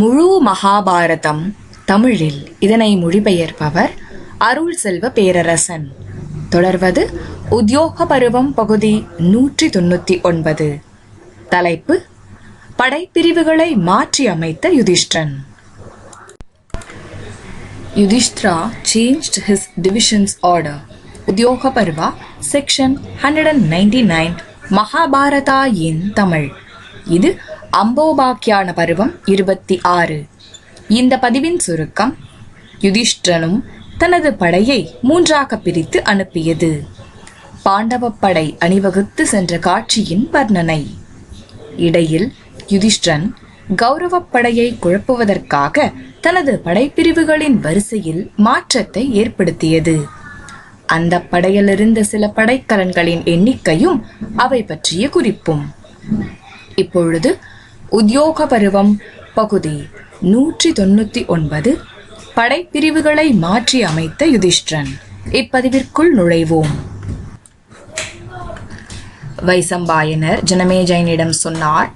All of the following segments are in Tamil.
முழு மகாபாரதம் தமிழில் இதனை மொழிபெயர்ப்பவர் அருள் செல்வ பேரரசன். தொடர்வது உத்தியோக பருவம் பகுதி நூற்றி தொண்ணூத்தி ஒன்பது. தலைப்பு படைப்பிரிவுகளை மாற்றி அமைத்த Yudhishthira Yudhishthira change his divisions order Udyoga Parva section hundred and ninety nine Mahabharata in Tamil. இது அம்போபாக்கியான பருவம் இருபத்தி ஆறு. இந்த பதிவின் சுருக்கம் யுதிஷ்டனும் தனது படையை மூன்றாக பிரித்து அனுப்பியது. பாண்டவப்படை அணிவகுத்து சென்ற காட்சியின் வர்ணனை. இடையில் யுதிஷ்டன் கௌரவப் படையை குழப்புவதற்காக தனது படைப்பிரிவுகளின் வரிசையில் மாற்றத்தை ஏற்படுத்தியது. அந்த படையிலிருந்த சில படைக்கலன்களின் எண்ணிக்கையும் அவை பற்றிய குறிப்பும். இப்பொழுது உத்தியோக பருவம் பகுதி நூற்றி தொண்ணூத்தி ஒன்பது படைப்பிரிவுகளை மாற்றி அமைத்த யுதிஷ்டன் இப்பதிவிற்குள் நுழைவோம். வைசம்பாயனர் ஜனமேஜயனிடம் சொன்னார்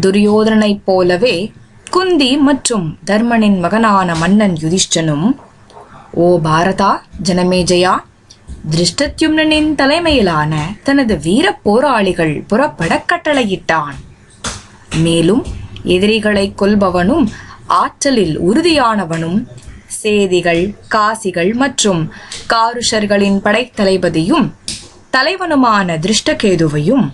துரியோதனனைப் போலவே குந்தி மற்றும் தர்மனின் மகனான மன்னன் யுதிஷ்டனும் ஓ பாரதா ஜனமேஜயா திருஷ்டத்யும்னனின் தலைமையிலான தனது வீர போராளிகள் புறப்பட கட்டளையிட்டான். மேலும் எதிரிகளை கொல்பவனும் ஆற்றலில் உறுதியானவனும் சேதிகள் காசிகள் மற்றும் காருஷர்களின் படைத்தளபதியும் தலைவனுமான திருஷ்டகேதுவையும்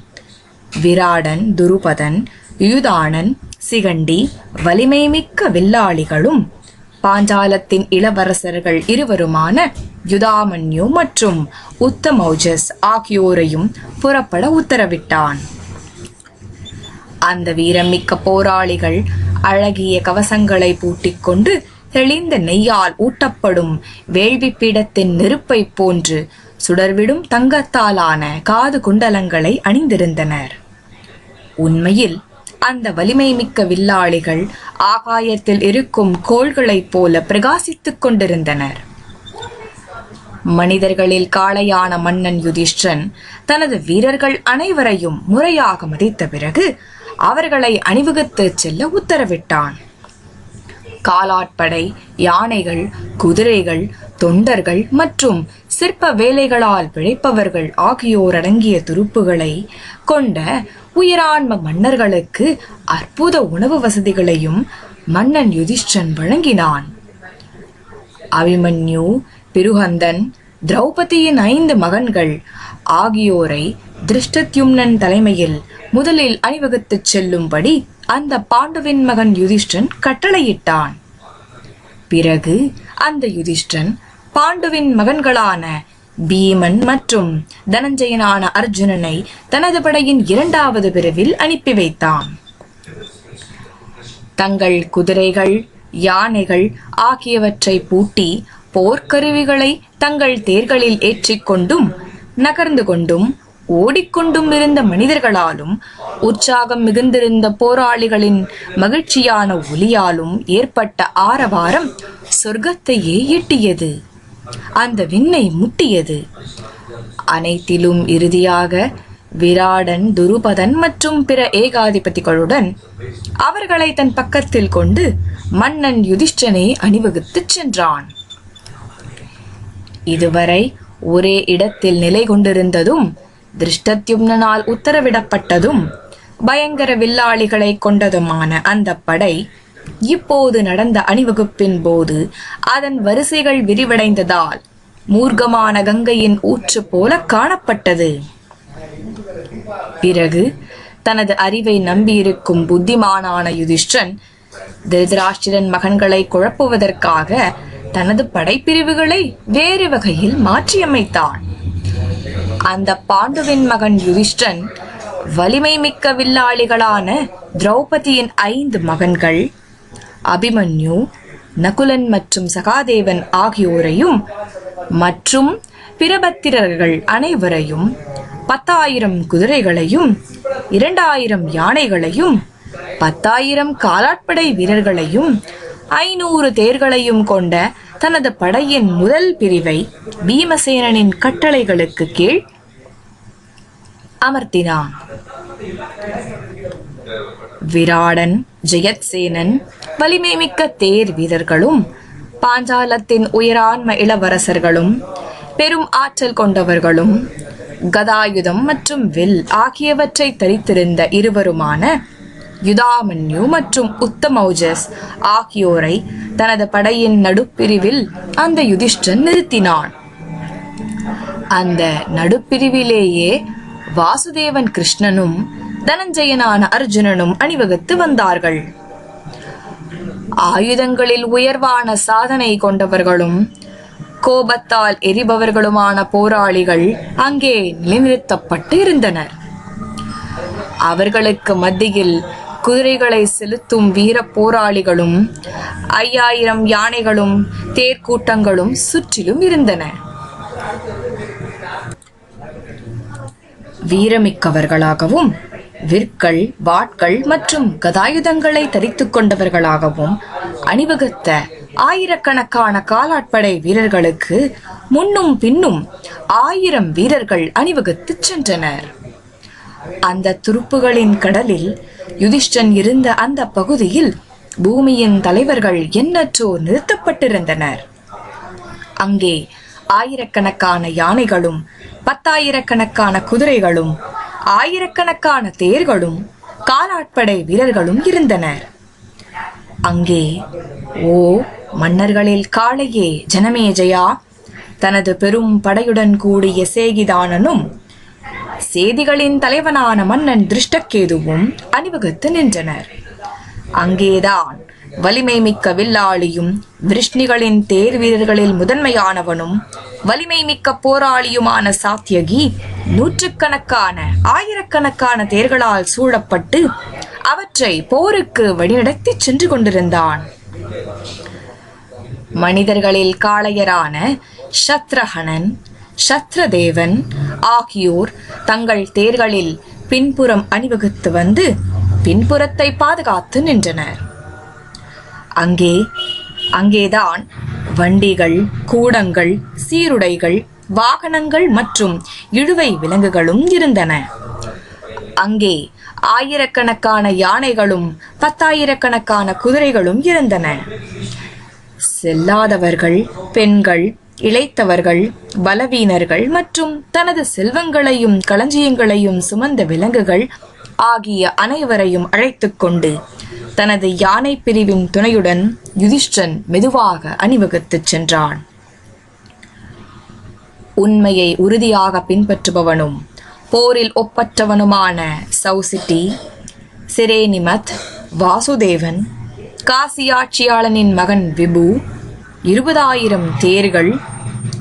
விராடன் துருபதன் யுதானன் சிகண்டி வலிமை மிக்க வில்லாளிகளும் பாஞ்சாலத்தின் இளவரசர்கள் இருவருமான யுதாமன்யு மற்றும் உத்தமௌஜஸ் ஆகியோரையும் புறப்பட உத்தரவிட்டான். அந்த வீரமிக்க போராளிகள் அழகிய கவசங்களை பூட்டிக்கொண்டு தெளிந்த நெய்யால் ஊட்டப்படும் வேள்வி பீடத்தின் நெருப்பை போன்று சுடர்விடும் தங்கத்தாலான காது குண்டலங்களை அணிந்திருந்தனர். உண்மையில் அந்த வலிமை மிக்க வில்லாளிகள் ஆகாயத்தில் இருக்கும் கோள்களைப் போல பிரகாசித்துக் கொண்டிருந்தனர். மனிதர்களில் காளையான மன்னன் யுதிஷ்டன் தனது வீரர்கள் அனைவரையும் முறையாக மதித்த பிறகு அவர்களை அணிவகுத்துச் செல்ல உத்தரவிட்டான். காலாட்படை யானைகள் குதிரைகள் தொண்டர்கள் மற்றும் சிற்ப வேலைகளால் பிழைப்பவர்கள் ஆகியோர் அடங்கிய துருப்புகளை கொண்ட உயரான்ம மன்னர்களுக்கு அற்புத உணவு வசதிகளையும் மன்னன் யுதிஷ்டன் வழங்கினான். அபிமன்யு பிருகந்தன் திரௌபதியின் ஐந்து மகன்கள் ஆகியோரை திருஷ்டத்யும்னன் தலைமையில் முதலில் அணிவகுத்துச் செல்லும்படி அந்த பாண்டுவின் மகன் யுதிஷ்டன் கட்டளையிட்டான். பிறகு அந்த யுதிஷ்டன் பாண்டுவின் மகன்களான பீமன் மற்றும் தனஞ்சயனான அர்ஜுனனை தனது படையின் இரண்டாவது பிரிவில் அனுப்பி வைத்தான். தங்கள் குதிரைகள் யானைகள் ஆகியவற்றை பூட்டி போர்க்கருவிகளை தங்கள் தேர்களில் ஏற்றிக்கொண்டும் நகர்ந்து கொண்டும் ஓடிக்கொண்டும் இருந்த மனிதர்களாலும் உற்சாகம் மிகுந்திருந்த போராளிகளின் மகிழ்ச்சியான ஒலியாலும் ஏற்பட்ட ஆரவாரம் சொர்க்கத்தையே எட்டியது. அந்த விண்ணை முட்டியது. அனைத்திலும் இறுதியாக விராடன் துருபதன் மற்றும் பிற ஏகாதிபதிகளுடன் அவர்களை தன் பக்கத்தில் கொண்டு மன்னன் யுதிஷ்டனை அணிவகுத்துச் சென்றான். இதுவரை ஒரே இடத்தில் நிலை கொண்டிருந்ததும் திருஷ்டத்யும்னால் உத்தரவிடப்பட்டதும் பயங்கர வில்லாளிகளை கொண்டதுமான அந்த படை இப்போது நடந்த அணிவகுப்பின் போது அதன் வரிசைகள் விரிவடைந்ததால் மூர்க்கமான கங்கையின் ஊற்று போல காணப்பட்டது. பிறகு தனது அறிவை நம்பியிருக்கும் புத்திமானான யுதிஷ்டன் திருதராஷ்டிரன் மகன்களை குழப்புவதற்காக தனது படைப்பிரிவுகளை வேறு வகையில் மாற்றியமைத்தான். அந்த பாண்டுவின் மகன் யுதிஷ்டன் வலிமை மிக்க வில்லாளிகளான திரௌபதியின் ஐந்து மகன்கள் அபிமன்யு நகுலன் மற்றும் சகாதேவன் ஆகியோரையும் மற்றும் பிரபத்திரர்கள் அனைவரையும் பத்தாயிரம் குதிரைகளையும் இரண்டாயிரம் யானைகளையும் பத்தாயிரம் காலாட்படை வீரர்களையும் ஐநூறு தேர்களையும் கொண்ட தனது படையின் முதல் பிரிவை பீமசேனனின் கட்டளைகளுக்கு கீழ் அமர்த்தினான். விராடன் ஜெயத்சேனன் வலிமை மிக்க தேர் வீரர்களும் பாஞ்சாலத்தின் உயரான்ம இளவரசர்களும் பெரும் ஆற்றல் கொண்டவர்களும் கதாயுதம் மற்றும் வில் ஆகியவற்றை தரித்திருந்த இருவருமான யுதாமன்யு மற்றும் உத்தமௌஜஸ் ஆகியோரை தனது படையின் நடுப்பிரிவில் அந்த யுதிஷ்டன் நிறுத்தினான். அந்த நடுப்பிரிவிலேயே வாசுதேவன் கிருஷ்ணனும் தனஞ்சயனான அர்ஜுனனும் அணிவகுத்து வந்தார்கள். ஆயுதங்களில் உயர்வான சாதனை கொண்டவர்களும் கோபத்தால் எரிபவர்களுமான போராளிகள் அங்கே நிலைநிறுத்தப்பட்டு இருந்தனர். அவர்களுக்கு மத்தியில் குதிரைகளை செலுத்தும் வீர போராளிகளும் ஐயாயிரம் யானைகளும் தேர்க்கூட்டங்களும் சுற்றிலும் இருந்தன. வீரமிக்கவர்களாகவும் விற்கள் வாட்கள் மற்றும் கதாயுதங்களை தரித்துக் கொண்டவர்களாகவும் அணிவகுத்த ஆயிரக்கணக்கான காலாட்படை வீரர்களுக்கு முன்னும் பின்னும் ஆயிரம் வீரர்கள் அணிவகுத்துச் சென்றனர். அந்த துருப்புகளின் கடலில் யுதிஷ்டன் இருந்த அந்த பகுதியில் பூமியின் தலைவர்கள் எண்ணற்றோர் நிறுத்தப்பட்டிருந்தனர். அங்கே ஆயிரக்கணக்கான யானைகளும் பத்தாயிரக்கணக்கான குதிரைகளும் ஆயிரக்கணக்கான தேர்களும் காலாட்படை வீரர்களும் இருந்தனர். அங்கே ஓ மன்னர்களில் காளையே ஜனமேஜயா தனது பெரும் படையுடன் கூடிய சேகிதானனும் சேதிகளின் தலைவனான மன்னன் திருஷ்டக்கேதுவும் அணிவகுத்து நின்றனர். அங்கேதான் வலிமை மிக்க வில்லாளியும் விருஷ்ணிகளின் தேர் வீரர்களில் முதன்மையானவனும் வலிமை மிக்க போராளியுமான சாத்தியகி நூற்றுக்கணக்கான ஆயிரக்கணக்கான தேர்களால் சூழப்பட்டு அவற்றை போருக்கு வழிநடத்திச் சென்று கொண்டிருந்தான். மனிதர்களில் காளையரான சத்ரஹணன் சத்ரதேவன் ஆகியோர் தங்கள் தேர்களில் பின்புறம் அணிவகுத்து வந்து பின்புறத்தை பாதுகாத்து நின்றனர். அங்கே அங்கேதான் வண்டிகள் கூடங்கள் சீருடைகள் வாகனங்கள் மற்றும் இழுவை விலங்குகளும் இருந்தன. அங்கே ஆயிரக்கணக்கான யானைகளும் பத்தாயிரக்கணக்கான குதிரைகளும் இருந்தன. செல்லாதவர்கள் பெண்கள் இளைத்தவர்கள் பலவீனர்கள் மற்றும் தனது செல்வங்களையும் களஞ்சியங்களையும் சுமந்த விலங்குகள் ஆகிய அனைவரையும் அழைத்து கொண்டு தனது யானை பிரிவின் துணையுடன் யுதிஷ்டன் மெதுவாக அணிவகுத்துச் சென்றான். உண்மையை உறுதியாக பின்பற்றுபவனும் போரில் ஒப்பற்றவனுமான சௌசிட்டி சிரேனிமத் வாசுதேவன் காசியாட்சியாளனின் மகன் விபு இருபதாயிரம் தேர்கள்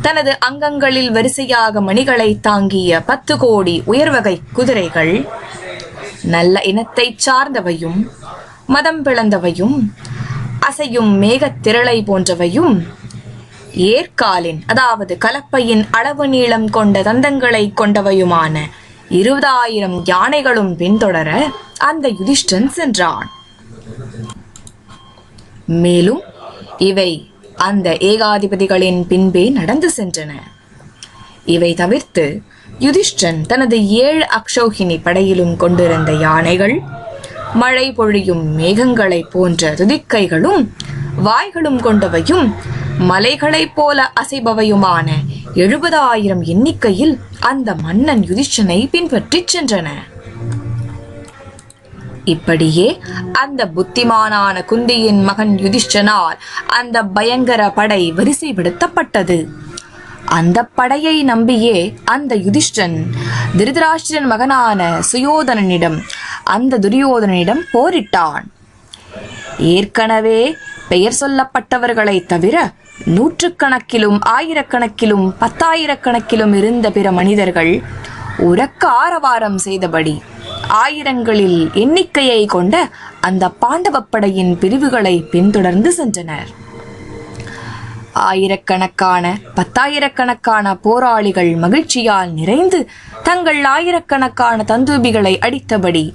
தனது அங்கங்களில் வரிசையாக மணிகளை தாங்கிய பத்து கோடி உயர்வகை குதிரைகள் நல்ல இனத்தைச் சார்ந்தவையும் மதம் பிளந்தவையும் அசையும் மேகத்திரளை போன்றவையும் ஏற்காலின் அதாவது கலப்பையின் அளவு நீளம் கொண்ட தந்தங்களை கொண்டவையுமான இருபதாயிரம் யானைகளும் பின்தொடர அந்த யுதிஷ்டன் சென்றான். மேலும் இவை அந்த ஏகாதிபதிகளின் பின்பே நடந்து சென்றன. இவை தவிர்த்து யுதிஷ்டன் தனது ஏழு அக்ஷௌகினி படையிலும் கொண்டிருந்த யானைகள் மழை பொழியும் மேகங்களைப் போன்ற துதிக்கைகளும் வாய்களும் கொண்டவையும் மலைகளைப் போல அசைபவையுமான எழுபதாயிரம் எண்ணிக்கையில் அந்த மன்னன் யுதிஷ்டனை பின்பற்றிச் சென்றன. இப்படியே அந்த புத்திமானான குந்தியின் மகன் யுதிஷ்டனால் அந்த பயங்கர படை வரிசைப்படுத்தப்பட்டது. அந்த படையை நம்பியே அந்த யுதிஷ்டன் திருதராஷ்டிரன் மகனான சுயோதனனிடம் அந்த துரியோதனனிடம் போரிட்டான். ஏற்கனவே பெயர் சொல்லப்பட்டவர்களை தவிர நூற்றுக்கணக்கிலும் ஆயிரக்கணக்கிலும் பத்தாயிரக்கணக்கிலும் இருந்த பிற மனிதர்கள் உறக்க ஆரவாரம் செய்தபடி ஆயிரங்களில் எண்ணிக்கையை கொண்ட அந்த பாண்டவப்படையின் பிரிவுகளை பின்தொடர்ந்து சென்றனர். ஆயிரக்கணக்கான பத்தாயிரக்கணக்கான போராளிகள் மகிழ்ச்சியால் நிறைந்து தங்கள் ஆயிரக்கணக்கான தந்தூபிகளை அடித்தபடி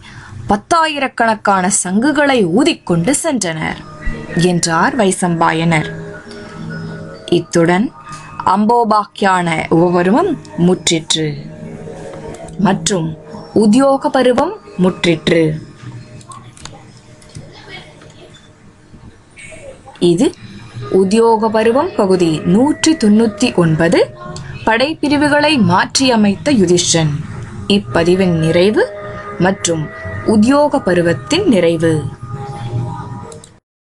பத்தாயிரக்கணக்கான சங்குகளை ஊதிக்கொண்டு சென்றனர் என்றார் வைசம்பாயனர். இத்துடன் அம்போபாக்கியான உபபருவம் முற்றிற்று. மற்றும் உத்தியோக பருவம் முற்றிற்று. இது உத்தியோக பருவம் பகுதி நூற்றி தொண்ணூத்தி ஒன்பது படைப்பிரிவுகளை மாற்றியமைத்த யுதிஷன் இப்பதிவின் நிறைவு மற்றும் உத்தியோக பருவத்தின் நிறைவு.